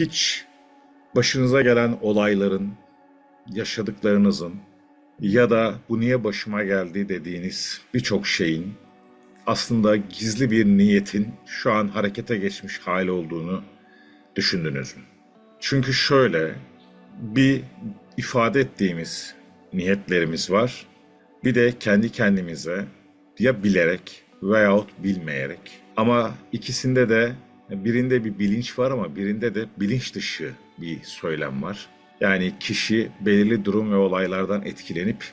hiç başınıza gelen olayların, yaşadıklarınızın ya da bu niye başıma geldi dediğiniz birçok şeyin aslında gizli bir niyetin şu an harekete geçmiş hali olduğunu düşündünüz mü? Çünkü şöyle bir ifade ettiğimiz niyetlerimiz var. Bir de kendi kendimize ya bilerek veyahut bilmeyerek ama ikisinde de birinde bir bilinç var ama birinde de bilinç dışı bir söylem var. Yani kişi belirli durum ve olaylardan etkilenip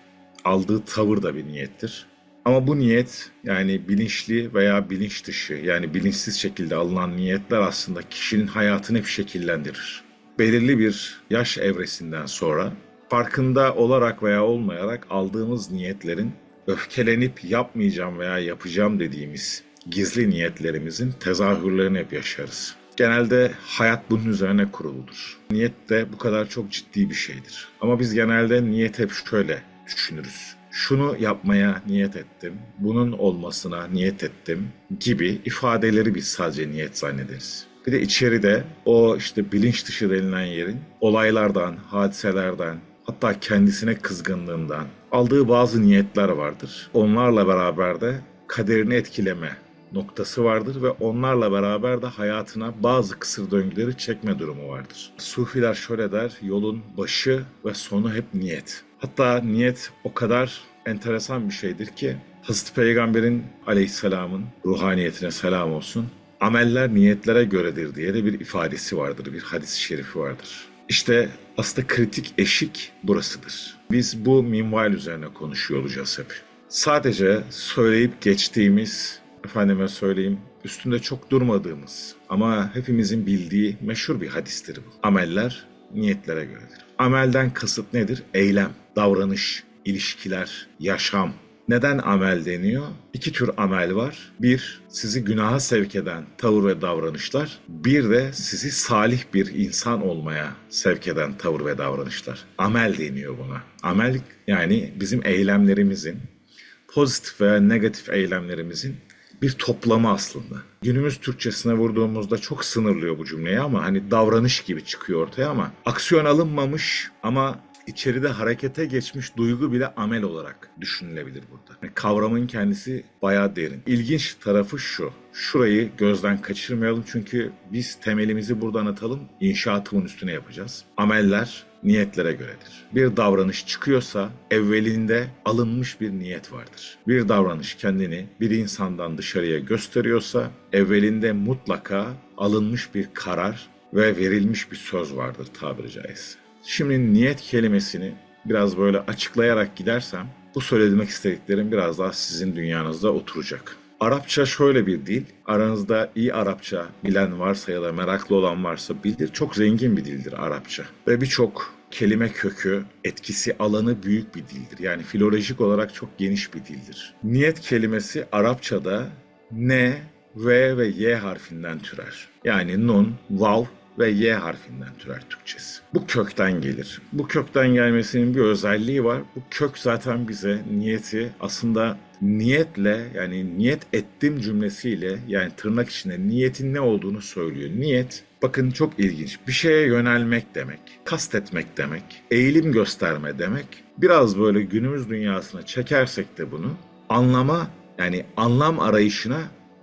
aldığı tavır da bir niyettir. Ama bu niyet yani bilinçli veya bilinç dışı yani bilinçsiz şekilde alınan niyetler aslında kişinin hayatını hep şekillendirir. Belirli bir yaş evresinden sonra farkında olarak veya olmayarak aldığımız niyetlerin öfkelenip yapmayacağım veya yapacağım dediğimiz gizli niyetlerimizin tezahürlerini hep yaşarız. Genelde hayat bunun üzerine kuruludur. Niyet de bu kadar çok ciddi bir şeydir. Ama biz genelde niyet hep şöyle düşünürüz. Şunu yapmaya niyet ettim, bunun olmasına niyet ettim gibi ifadeleri biz sadece niyet zannederiz. Bir de içeride o işte bilinç dışı denilen yerin olaylardan, hadiselerden, hatta kendisine kızgınlığından aldığı bazı niyetler vardır. Onlarla beraber de kaderini etkileme noktası vardır ve onlarla beraber de hayatına bazı kısır döngüleri çekme durumu vardır. Sufiler şöyle der, yolun başı ve sonu hep niyet. Hatta niyet o kadar enteresan bir şeydir ki Hazreti Peygamber'in aleyhisselamın ruhaniyetine selam olsun. Ameller niyetlere göredir diye de bir ifadesi vardır, bir hadis-i şerifi vardır. İşte aslında kritik eşik burasıdır. Biz bu minval üzerine konuşuyor olacağız hep. Sadece söyleyip geçtiğimiz, efendime söyleyeyim, üstünde çok durmadığımız ama hepimizin bildiği meşhur bir hadistir bu. Ameller niyetlere göredir. Amelden kasıt nedir? Eylem, davranış, ilişkiler, yaşam. Neden amel deniyor? İki tür amel var. Bir, sizi günaha sevk eden tavır ve davranışlar. Bir de sizi salih bir insan olmaya sevk eden tavır ve davranışlar. Amel deniyor buna. Amel yani bizim eylemlerimizin, pozitif veya negatif eylemlerimizin bir toplamı aslında. Günümüz Türkçesine vurduğumuzda çok sınırlıyor bu cümleyi ama hani davranış gibi çıkıyor ortaya ama aksiyon alınmamış ama içeride harekete geçmiş duygu bile amel olarak düşünülebilir burada. Yani kavramın kendisi bayağı derin. İlginç tarafı şu. Şurayı gözden kaçırmayalım çünkü biz temelimizi buradan atalım, inşaatı bunun üstüne yapacağız. Ameller niyetlere göredir. Bir davranış çıkıyorsa evvelinde alınmış bir niyet vardır. Bir davranış kendini bir insandan dışarıya gösteriyorsa evvelinde mutlaka alınmış bir karar ve verilmiş bir söz vardır tabiri caizse. Şimdi niyet kelimesini biraz böyle açıklayarak gidersem bu söylemek istediklerim biraz daha sizin dünyanızda oturacak. Arapça şöyle bir dil. Aranızda iyi Arapça bilen varsa ya da meraklı olan varsa bilir. Çok zengin bir dildir Arapça. Ve birçok kelime kökü, etkisi alanı büyük bir dildir. Yani filolojik olarak çok geniş bir dildir. Niyet kelimesi Arapçada ne, v ve y harfinden türer. Yani nun, vav ve y harfinden türer Türkçesi. Bu kökten gelir. Bu kökten gelmesinin bir özelliği var. Bu kök zaten bize niyeti aslında niyetle yani niyet ettim cümlesiyle yani tırnak içinde niyetin ne olduğunu söylüyor. Niyet bakın çok ilginç. Bir şeye yönelmek demek, kastetmek demek, eğilim gösterme demek. Biraz böyle günümüz dünyasına çekersek de bunu anlama yani anlam arayışına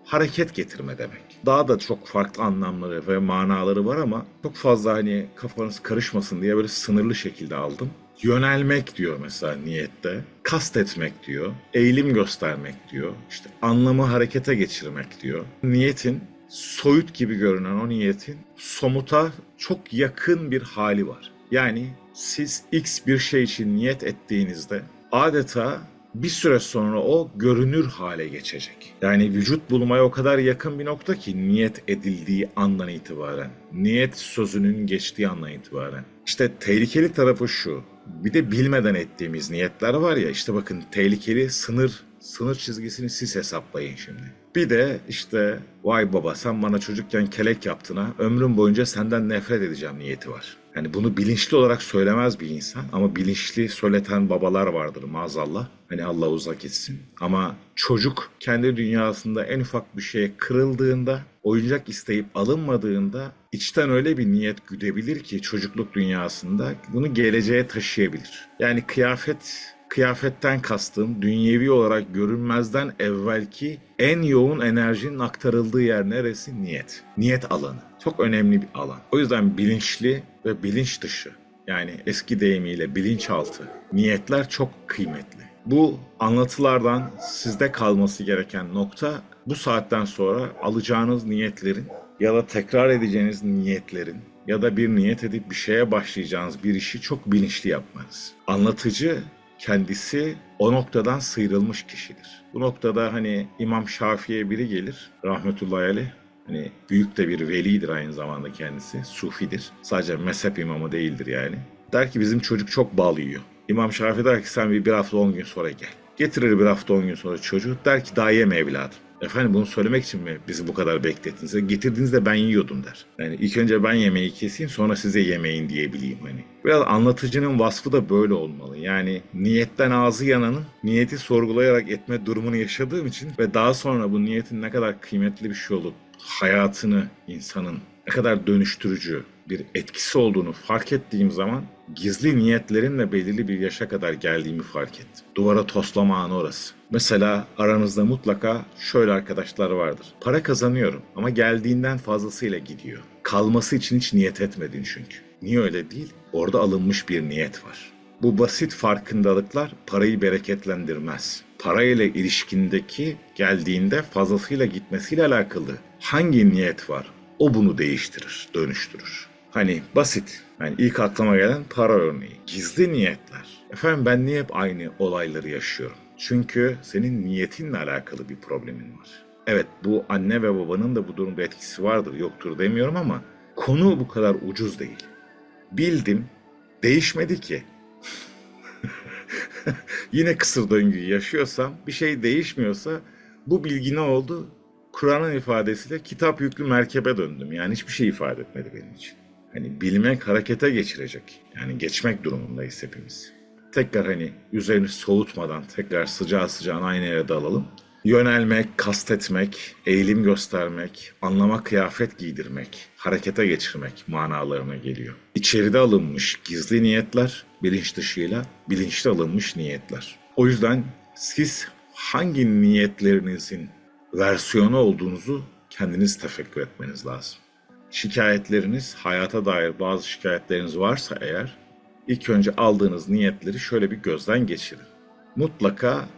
hareket getirme demek. Daha da çok farklı anlamları ve manaları var ama çok fazla hani kafanız karışmasın diye böyle sınırlı şekilde aldım. Yönelmek diyor mesela niyette. Kastetmek diyor. Eğilim göstermek diyor. İşte anlamı harekete geçirmek diyor. Niyetin soyut gibi görünen o niyetin somuta çok yakın bir hali var. Yani siz X bir şey için niyet ettiğinizde adeta bir süre sonra o görünür hale geçecek. Yani vücut bulmaya o kadar yakın bir nokta ki niyet edildiği andan itibaren. Niyet sözünün geçtiği andan itibaren. İşte tehlikeli tarafı şu. Bir de bilmeden ettiğimiz niyetler var ya işte bakın tehlikeli sınır sınır çizgisini siz hesaplayın şimdi. Bir de işte vay baba sen bana çocukken kelek yaptın ha ömrüm boyunca senden nefret edeceğim niyeti var. Yani bunu bilinçli olarak söylemez bir insan ama bilinçli söyleten babalar vardır maazallah. Hani Allah uzak etsin. Ama çocuk kendi dünyasında en ufak bir şeye kırıldığında, oyuncak isteyip alınmadığında içten öyle bir niyet güdebilir ki çocukluk dünyasında bunu geleceğe taşıyabilir. Yani kıyafet Kıyafetten kastım dünyevi olarak görünmezden evvelki en yoğun enerjinin aktarıldığı yer neresi? Niyet. Niyet alanı. Çok önemli bir alan. O yüzden bilinçli ve bilinç dışı yani eski deyimiyle bilinçaltı niyetler çok kıymetli. Bu anlatılardan sizde kalması gereken nokta bu saatten sonra alacağınız niyetlerin ya da tekrar edeceğiniz niyetlerin ya da bir niyet edip bir şeye başlayacağınız bir işi çok bilinçli yapmanız. Anlatıcı kendisi o noktadan sıyrılmış kişidir. Bu noktada hani İmam Şafii'ye biri gelir rahmetullahi aleyh. Hani büyük de bir velidir aynı zamanda kendisi. Sufidir. Sadece mezhep imamı değildir yani. Der ki bizim çocuk çok bal yiyor. İmam Şafii der ki sen bir, bir hafta on gün sonra gel. Getirir bir hafta on gün sonra çocuğu. Der ki daha yeme evladım. Efendim bunu söylemek için mi bizi bu kadar beklettiniz? Getirdiğinizde ben yiyordum der. Yani ilk önce ben yemeği keseyim sonra size yemeyin diyebileyim hani. Biraz anlatıcının vasfı da böyle olmalı. Yani niyetten ağzı yananın niyeti sorgulayarak etme durumunu yaşadığım için ve daha sonra bu niyetin ne kadar kıymetli bir şey olup hayatını insanın ne kadar dönüştürücü bir etkisi olduğunu fark ettiğim zaman gizli niyetlerimle belirli bir yaşa kadar geldiğimi fark ettim. Duvara toslama anı orası. Mesela aranızda mutlaka şöyle arkadaşlar vardır. Para kazanıyorum ama geldiğinden fazlasıyla gidiyor. Kalması için hiç niyet etmedin çünkü. Niye öyle değil? Orada alınmış bir niyet var. Bu basit farkındalıklar parayı bereketlendirmez. Para ile ilişkindeki geldiğinde fazlasıyla gitmesiyle alakalı hangi niyet var? O bunu değiştirir, dönüştürür. Hani basit. Yani ilk aklıma gelen para örneği. Gizli niyetler. Efendim ben niye hep aynı olayları yaşıyorum? Çünkü senin niyetinle alakalı bir problemin var. Evet bu anne ve babanın da bu durumda etkisi vardır yoktur demiyorum ama konu bu kadar ucuz değil. Bildim değişmedi ki. Yine kısır döngüyü yaşıyorsam bir şey değişmiyorsa bu bilgi ne oldu? Kur'an'ın ifadesiyle kitap yüklü merkebe döndüm. Yani hiçbir şey ifade etmedi benim için. Hani bilmek harekete geçirecek. Yani geçmek durumundayız hepimiz. Tekrar hani üzerini soğutmadan tekrar sıcağı sıcağına aynı yere dalalım. Yönelmek, kastetmek, eğilim göstermek, anlama kıyafet giydirmek, harekete geçirmek manalarına geliyor. İçeride alınmış gizli niyetler, bilinç dışıyla bilinçli alınmış niyetler. O yüzden siz hangi niyetlerinizin versiyonu olduğunuzu kendiniz tefekkür etmeniz lazım. Şikayetleriniz, hayata dair bazı şikayetleriniz varsa eğer, ilk önce aldığınız niyetleri şöyle bir gözden geçirin. Mutlaka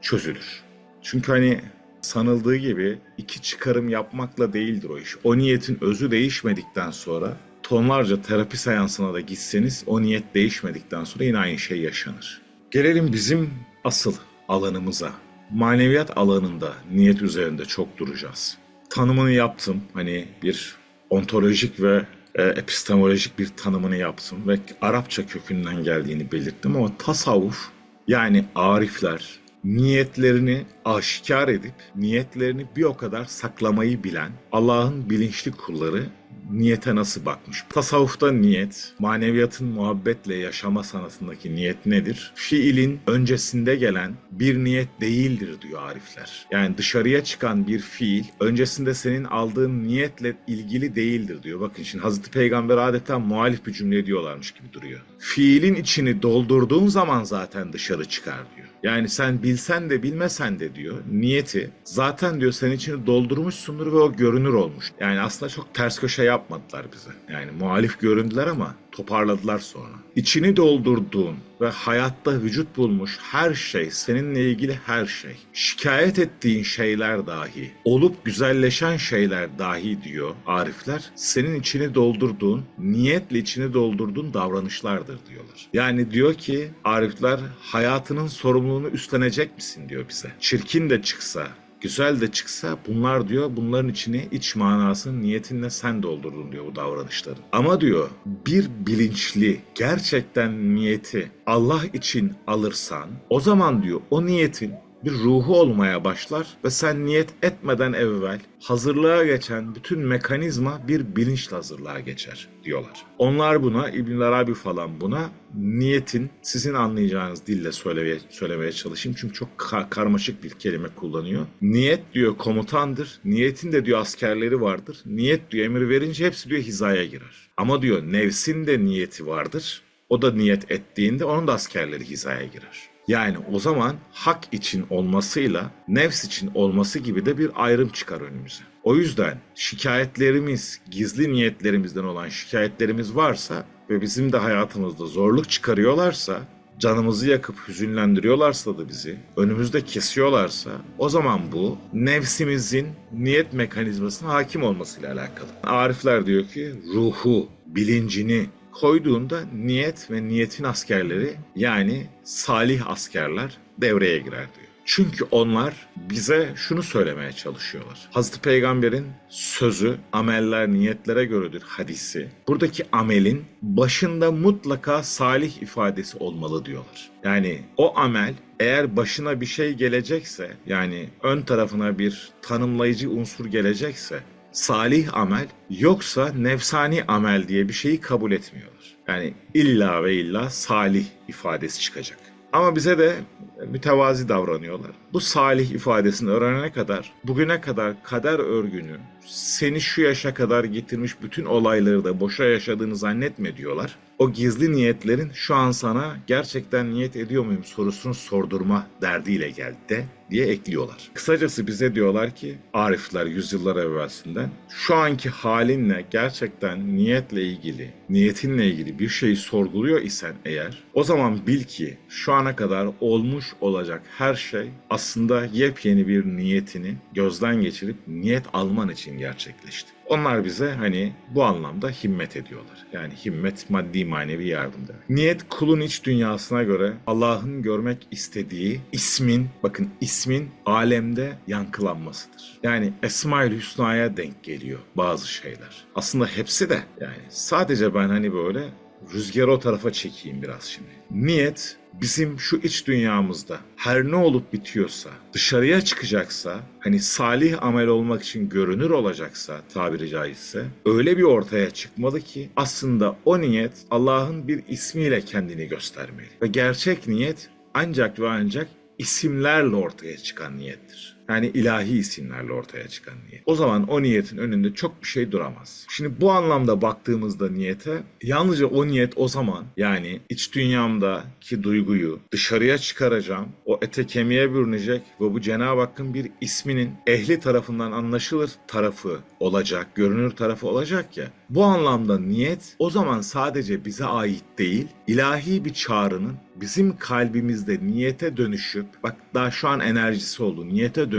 çözülür. Çünkü hani sanıldığı gibi iki çıkarım yapmakla değildir o iş. O niyetin özü değişmedikten sonra tonlarca terapi seansına da gitseniz o niyet değişmedikten sonra yine aynı şey yaşanır. Gelelim bizim asıl alanımıza. Maneviyat alanında niyet üzerinde çok duracağız. Tanımını yaptım. Hani bir ontolojik ve e, epistemolojik bir tanımını yaptım ve Arapça kökünden geldiğini belirttim ama tasavvuf yani arifler niyetlerini aşikar edip niyetlerini bir o kadar saklamayı bilen Allah'ın bilinçli kulları niyete nasıl bakmış? Tasavvufta niyet, maneviyatın muhabbetle yaşama sanatındaki niyet nedir? Fiilin öncesinde gelen bir niyet değildir diyor arifler. Yani dışarıya çıkan bir fiil öncesinde senin aldığın niyetle ilgili değildir diyor. Bakın şimdi Hazreti Peygamber adeta muhalif bir cümle diyorlarmış gibi duruyor. Fiilin içini doldurduğun zaman zaten dışarı çıkar diyor. Yani sen bilsen de bilmesen de diyor niyeti zaten diyor senin içini doldurmuşsundur ve o görünür olmuş. Yani aslında çok ters köşe yapmadılar bize. Yani muhalif göründüler ama toparladılar sonra. İçini doldurduğun ve hayatta vücut bulmuş her şey, seninle ilgili her şey, şikayet ettiğin şeyler dahi, olup güzelleşen şeyler dahi diyor arifler, senin içini doldurduğun, niyetle içini doldurduğun davranışlardır diyorlar. Yani diyor ki arifler hayatının sorumluluğunu üstlenecek misin diyor bize. Çirkin de çıksa, güzel de çıksa bunlar diyor bunların içini iç manasını niyetinle sen doldurdun diyor bu davranışları. Ama diyor bir bilinçli gerçekten niyeti Allah için alırsan o zaman diyor o niyetin bir ruhu olmaya başlar ve sen niyet etmeden evvel hazırlığa geçen bütün mekanizma bir bilinçle hazırlığa geçer diyorlar. Onlar buna İbn Arabi falan buna niyetin sizin anlayacağınız dille söylemeye, söylemeye çalışayım çünkü çok ka- karmaşık bir kelime kullanıyor. Niyet diyor komutandır. Niyetin de diyor askerleri vardır. Niyet diyor emir verince hepsi diyor hizaya girer. Ama diyor nefsin de niyeti vardır. O da niyet ettiğinde onun da askerleri hizaya girer. Yani o zaman hak için olmasıyla nefs için olması gibi de bir ayrım çıkar önümüze. O yüzden şikayetlerimiz, gizli niyetlerimizden olan şikayetlerimiz varsa ve bizim de hayatımızda zorluk çıkarıyorlarsa, canımızı yakıp hüzünlendiriyorlarsa da bizi, önümüzde kesiyorlarsa o zaman bu nefsimizin niyet mekanizmasına hakim olmasıyla alakalı. Arifler diyor ki ruhu, bilincini koyduğunda niyet ve niyetin askerleri yani salih askerler devreye girer diyor. Çünkü onlar bize şunu söylemeye çalışıyorlar. Hazreti Peygamber'in sözü ameller niyetlere göredir hadisi. Buradaki amelin başında mutlaka salih ifadesi olmalı diyorlar. Yani o amel eğer başına bir şey gelecekse yani ön tarafına bir tanımlayıcı unsur gelecekse salih amel yoksa nefsani amel diye bir şeyi kabul etmiyorlar. Yani illa ve illa salih ifadesi çıkacak. Ama bize de mütevazi davranıyorlar. Bu salih ifadesini öğrenene kadar, bugüne kadar kader örgünü, seni şu yaşa kadar getirmiş bütün olayları da boşa yaşadığını zannetme diyorlar. O gizli niyetlerin şu an sana gerçekten niyet ediyor muyum sorusunu sordurma derdiyle geldi de diye ekliyorlar. Kısacası bize diyorlar ki Arifler yüzyıllar evvelsinden şu anki halinle gerçekten niyetle ilgili, niyetinle ilgili bir şeyi sorguluyor isen eğer o zaman bil ki şu ana kadar olmuş olacak her şey aslında yepyeni bir niyetini gözden geçirip niyet alman için gerçekleşti. Onlar bize hani bu anlamda himmet ediyorlar. Yani himmet maddi manevi yardım demek. Niyet kulun iç dünyasına göre Allah'ın görmek istediği ismin, bakın ismin alemde yankılanmasıdır. Yani Esma-ül Hüsna'ya denk geliyor bazı şeyler. Aslında hepsi de yani sadece ben hani böyle rüzgarı o tarafa çekeyim biraz şimdi. Niyet bizim şu iç dünyamızda her ne olup bitiyorsa, dışarıya çıkacaksa, hani salih amel olmak için görünür olacaksa tabiri caizse, öyle bir ortaya çıkmalı ki aslında o niyet Allah'ın bir ismiyle kendini göstermeli. Ve gerçek niyet ancak ve ancak isimlerle ortaya çıkan niyettir. Yani ilahi isimlerle ortaya çıkan niyet. O zaman o niyetin önünde çok bir şey duramaz. Şimdi bu anlamda baktığımızda niyete yalnızca o niyet o zaman yani iç dünyamdaki duyguyu dışarıya çıkaracağım. O ete kemiğe bürünecek ve bu Cenab-ı Hakk'ın bir isminin ehli tarafından anlaşılır tarafı olacak, görünür tarafı olacak ya. Bu anlamda niyet o zaman sadece bize ait değil, ilahi bir çağrının bizim kalbimizde niyete dönüşüp, bak daha şu an enerjisi oldu, niyete dönüşüp,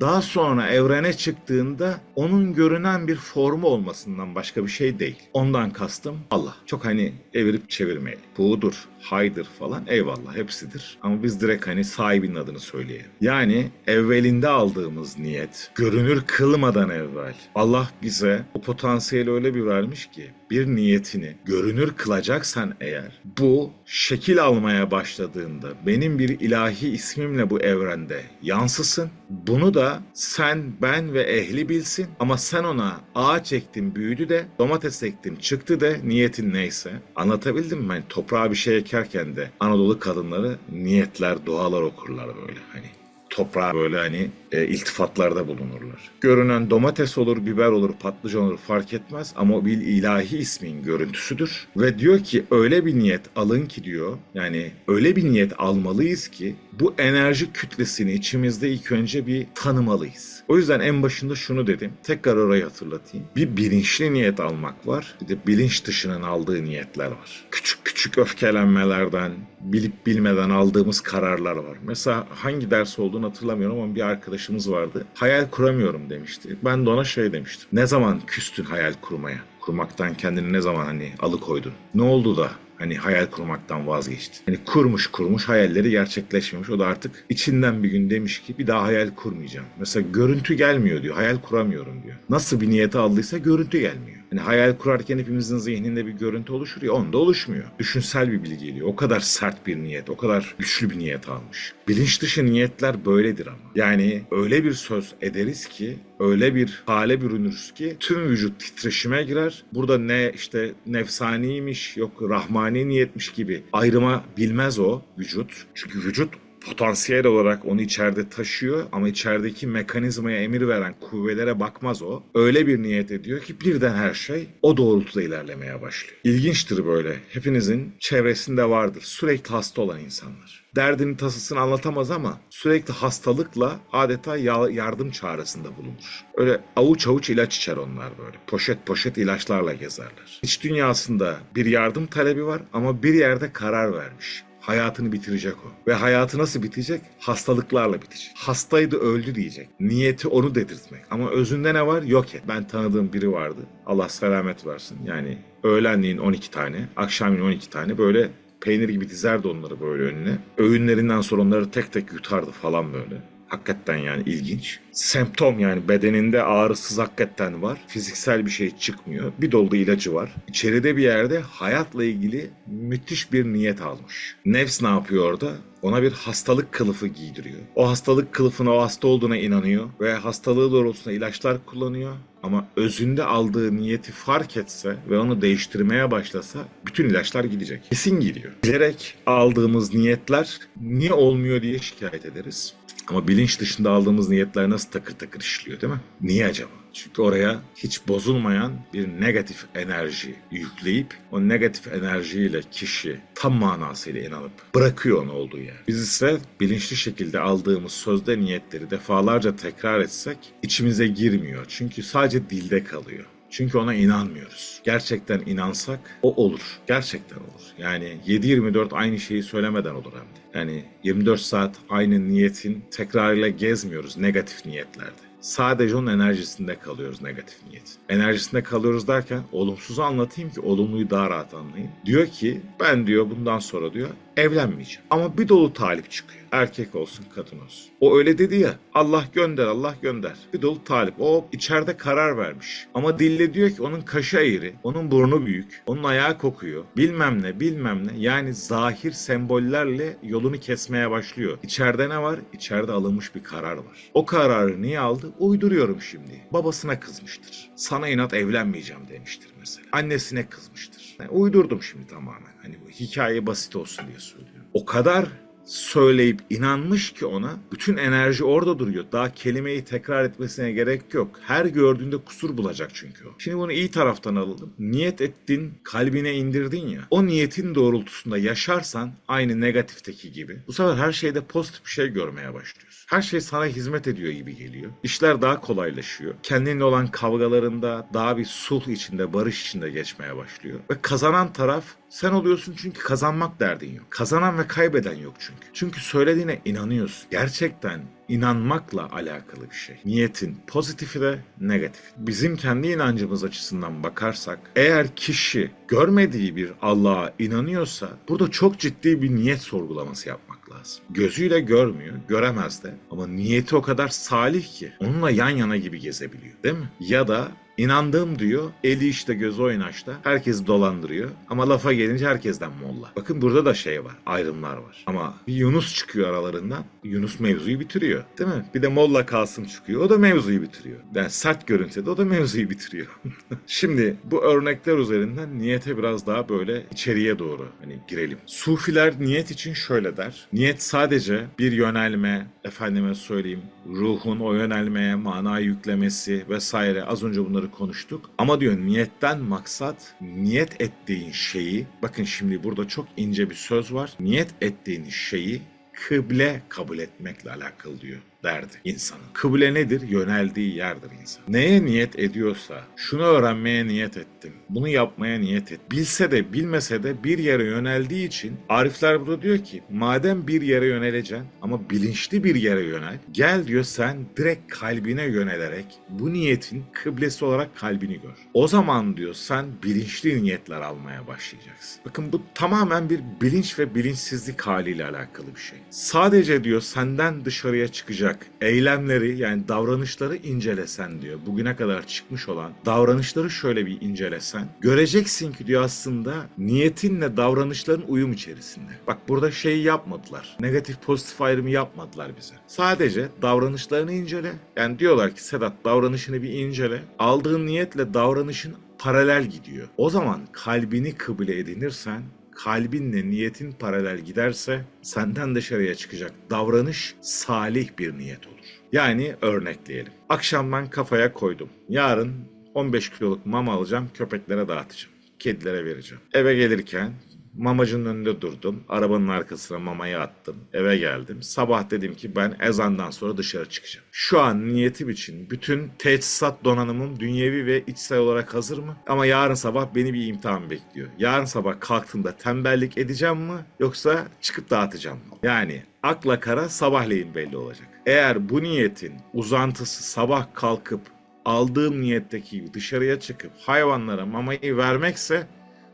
daha sonra evrene çıktığında onun görünen bir formu olmasından başka bir şey değil. Ondan kastım Allah. Çok hani evirip çevirmeyelim. Buğudur, haydır falan eyvallah hepsidir. Ama biz direkt hani sahibinin adını söyleyelim. Yani evvelinde aldığımız niyet, görünür kılmadan evvel Allah bize o potansiyeli öyle bir vermiş ki bir niyetini görünür kılacaksan eğer bu şekil almaya başladığında benim bir ilahi ismimle bu evrende yansısın. Bunu da sen, ben ve ehli bilsin ama sen ona ağaç ektim büyüdü de domates ektim çıktı de niyetin neyse. Anlatabildim mi? Yani toprağa bir şey ekerken de Anadolu kadınları niyetler, dualar okurlar böyle hani toprağa böyle hani e, iltifatlarda bulunurlar. Görünen domates olur, biber olur, patlıcan olur fark etmez ama o bir ilahi ismin görüntüsüdür. Ve diyor ki öyle bir niyet alın ki diyor yani öyle bir niyet almalıyız ki bu enerji kütlesini içimizde ilk önce bir tanımalıyız. O yüzden en başında şunu dedim. Tekrar orayı hatırlatayım. Bir bilinçli niyet almak var. Bir de bilinç dışının aldığı niyetler var. Küçük küçük öfkelenmelerden, bilip bilmeden aldığımız kararlar var. Mesela hangi ders olduğunu hatırlamıyorum ama bir arkadaşımız vardı. Hayal kuramıyorum demişti. Ben de ona şey demiştim. Ne zaman küstün hayal kurmaya? Kurmaktan kendini ne zaman hani alıkoydun? Ne oldu da hani hayal kurmaktan vazgeçtin? Hani kurmuş kurmuş hayalleri gerçekleşmemiş. O da artık içinden bir gün demiş ki bir daha hayal kurmayacağım. Mesela görüntü gelmiyor diyor. Hayal kuramıyorum diyor. Nasıl bir niyete aldıysa görüntü gelmiyor. Hani hayal kurarken hepimizin zihninde bir görüntü oluşur ya onda oluşmuyor. Düşünsel bir bilgi geliyor. O kadar sert bir niyet, o kadar güçlü bir niyet almış. Bilinç dışı niyetler böyledir ama. Yani öyle bir söz ederiz ki, öyle bir hale bürünürüz ki tüm vücut titreşime girer. Burada ne işte nefsaniymiş, yok rahmani niyetmiş gibi ayrıma bilmez o vücut. Çünkü vücut potansiyel olarak onu içeride taşıyor ama içerideki mekanizmaya emir veren kuvvelere bakmaz o. Öyle bir niyet ediyor ki birden her şey o doğrultuda ilerlemeye başlıyor. İlginçtir böyle. Hepinizin çevresinde vardır. Sürekli hasta olan insanlar. Derdini tasasını anlatamaz ama sürekli hastalıkla adeta ya- yardım çağrısında bulunur. Öyle avuç avuç ilaç içer onlar böyle. Poşet poşet ilaçlarla gezerler. İç dünyasında bir yardım talebi var ama bir yerde karar vermiş hayatını bitirecek o. Ve hayatı nasıl bitecek? Hastalıklarla bitecek. Hastaydı öldü diyecek. Niyeti onu dedirtmek. Ama özünde ne var? Yok et. Ben tanıdığım biri vardı. Allah selamet versin. Yani öğlenliğin 12 tane, akşamleyin 12 tane böyle peynir gibi dizerdi onları böyle önüne. Öğünlerinden sonra onları tek tek yutardı falan böyle. Hakikaten yani ilginç. Semptom yani bedeninde ağrısız hakikaten var. Fiziksel bir şey çıkmıyor. Bir dolu ilacı var. İçeride bir yerde hayatla ilgili müthiş bir niyet almış. Nefs ne yapıyor orada? Ona bir hastalık kılıfı giydiriyor. O hastalık kılıfına o hasta olduğuna inanıyor ve hastalığı doğrultusunda ilaçlar kullanıyor. Ama özünde aldığı niyeti fark etse ve onu değiştirmeye başlasa bütün ilaçlar gidecek. Kesin gidiyor. Bilerek aldığımız niyetler niye olmuyor diye şikayet ederiz. Ama bilinç dışında aldığımız niyetler nasıl takır takır işliyor değil mi? Niye acaba? Çünkü oraya hiç bozulmayan bir negatif enerji yükleyip o negatif enerjiyle kişi tam manasıyla inanıp bırakıyor onu olduğu yer. Biz ise bilinçli şekilde aldığımız sözde niyetleri defalarca tekrar etsek içimize girmiyor. Çünkü sadece dilde kalıyor. Çünkü ona inanmıyoruz. Gerçekten inansak o olur. Gerçekten olur. Yani 7-24 aynı şeyi söylemeden olur hem de. Yani 24 saat aynı niyetin tekrarıyla gezmiyoruz negatif niyetlerde. Sadece onun enerjisinde kalıyoruz negatif niyet. Enerjisinde kalıyoruz derken olumsuzu anlatayım ki olumluyu daha rahat anlayın. Diyor ki ben diyor bundan sonra diyor evlenmeyeceğim. Ama bir dolu talip çıkıyor. Erkek olsun kadın olsun. O öyle dedi ya Allah gönder Allah gönder. Bir dolu talip. O içeride karar vermiş. Ama dille diyor ki onun kaşı eğri, onun burnu büyük, onun ayağı kokuyor. Bilmem ne bilmem ne. Yani zahir sembollerle yolunu kesmeye başlıyor. İçeride ne var? İçeride alınmış bir karar var. O kararı niye aldı? Uyduruyorum şimdi. Babasına kızmıştır. Sana inat evlenmeyeceğim demiştir mesela. Annesine kızmıştır. Yani uydurdum şimdi tamamen. Hani bu hikaye basit olsun diye söylüyorum. O kadar söyleyip inanmış ki ona bütün enerji orada duruyor. Daha kelimeyi tekrar etmesine gerek yok. Her gördüğünde kusur bulacak çünkü o. Şimdi bunu iyi taraftan alalım. Niyet ettin, kalbine indirdin ya. O niyetin doğrultusunda yaşarsan aynı negatifteki gibi. Bu sefer her şeyde pozitif bir şey görmeye başlıyorsun. Her şey sana hizmet ediyor gibi geliyor. İşler daha kolaylaşıyor. Kendinle olan kavgalarında daha bir sulh içinde, barış içinde geçmeye başlıyor. Ve kazanan taraf sen oluyorsun çünkü kazanmak derdin yok. Kazanan ve kaybeden yok çünkü. Çünkü söylediğine inanıyorsun. Gerçekten inanmakla alakalı bir şey. Niyetin pozitifi de negatif. Bizim kendi inancımız açısından bakarsak eğer kişi görmediği bir Allah'a inanıyorsa burada çok ciddi bir niyet sorgulaması yapmak lazım. Gözüyle görmüyor, göremez de ama niyeti o kadar salih ki onunla yan yana gibi gezebiliyor değil mi? Ya da İnandığım diyor, eli işte gözü oynaşta, herkes dolandırıyor. Ama lafa gelince herkesten molla. Bakın burada da şey var, ayrımlar var. Ama bir Yunus çıkıyor aralarından, Yunus mevzuyu bitiriyor. Değil mi? Bir de Molla Kasım çıkıyor, o da mevzuyu bitiriyor. Yani sert görünse de o da mevzuyu bitiriyor. Şimdi bu örnekler üzerinden niyete biraz daha böyle içeriye doğru hani girelim. Sufiler niyet için şöyle der. Niyet sadece bir yönelme, efendime söyleyeyim, ruhun o yönelmeye mana yüklemesi vesaire az önce bunları konuştuk. Ama diyor niyetten maksat niyet ettiğin şeyi bakın şimdi burada çok ince bir söz var. Niyet ettiğin şeyi kıble kabul etmekle alakalı diyor. Derdi insanın. Kıble nedir? Yöneldiği yerdir insan. Neye niyet ediyorsa, şunu öğrenmeye niyet ettim, bunu yapmaya niyet et. Bilse de bilmese de bir yere yöneldiği için Arifler burada diyor ki madem bir yere yöneleceksin ama bilinçli bir yere yönel. Gel diyor sen direkt kalbine yönelerek bu niyetin kıblesi olarak kalbini gör. O zaman diyor sen bilinçli niyetler almaya başlayacaksın. Bakın bu tamamen bir bilinç ve bilinçsizlik haliyle alakalı bir şey. Sadece diyor senden dışarıya çıkacak eylemleri yani davranışları incelesen diyor. Bugüne kadar çıkmış olan davranışları şöyle bir incelesen. Göreceksin ki diyor aslında niyetinle davranışların uyum içerisinde. Bak burada şeyi yapmadılar. Negatif pozitif ayrımı yapmadılar bize. Sadece davranışlarını incele. Yani diyorlar ki Sedat davranışını bir incele. Aldığın niyetle davranışın paralel gidiyor. O zaman kalbini kıble edinirsen kalbinle niyetin paralel giderse senden dışarıya çıkacak davranış salih bir niyet olur. Yani örnekleyelim. Akşam ben kafaya koydum. Yarın 15 kiloluk mama alacağım, köpeklere dağıtacağım. Kedilere vereceğim. Eve gelirken mamacının önünde durdum. Arabanın arkasına mamayı attım. Eve geldim. Sabah dedim ki ben ezandan sonra dışarı çıkacağım. Şu an niyetim için bütün teçhizat donanımım dünyevi ve içsel olarak hazır mı? Ama yarın sabah beni bir imtihan bekliyor. Yarın sabah kalktığımda tembellik edeceğim mi yoksa çıkıp dağıtacağım mı? Yani akla kara sabahleyin belli olacak. Eğer bu niyetin uzantısı sabah kalkıp aldığım niyetteki dışarıya çıkıp hayvanlara mamayı vermekse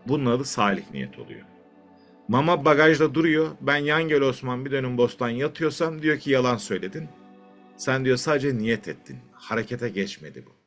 bunun adı salih niyet oluyor. Mama bagajda duruyor. Ben yan gel Osman bir dönüm bostan yatıyorsam diyor ki yalan söyledin. Sen diyor sadece niyet ettin. Harekete geçmedi bu.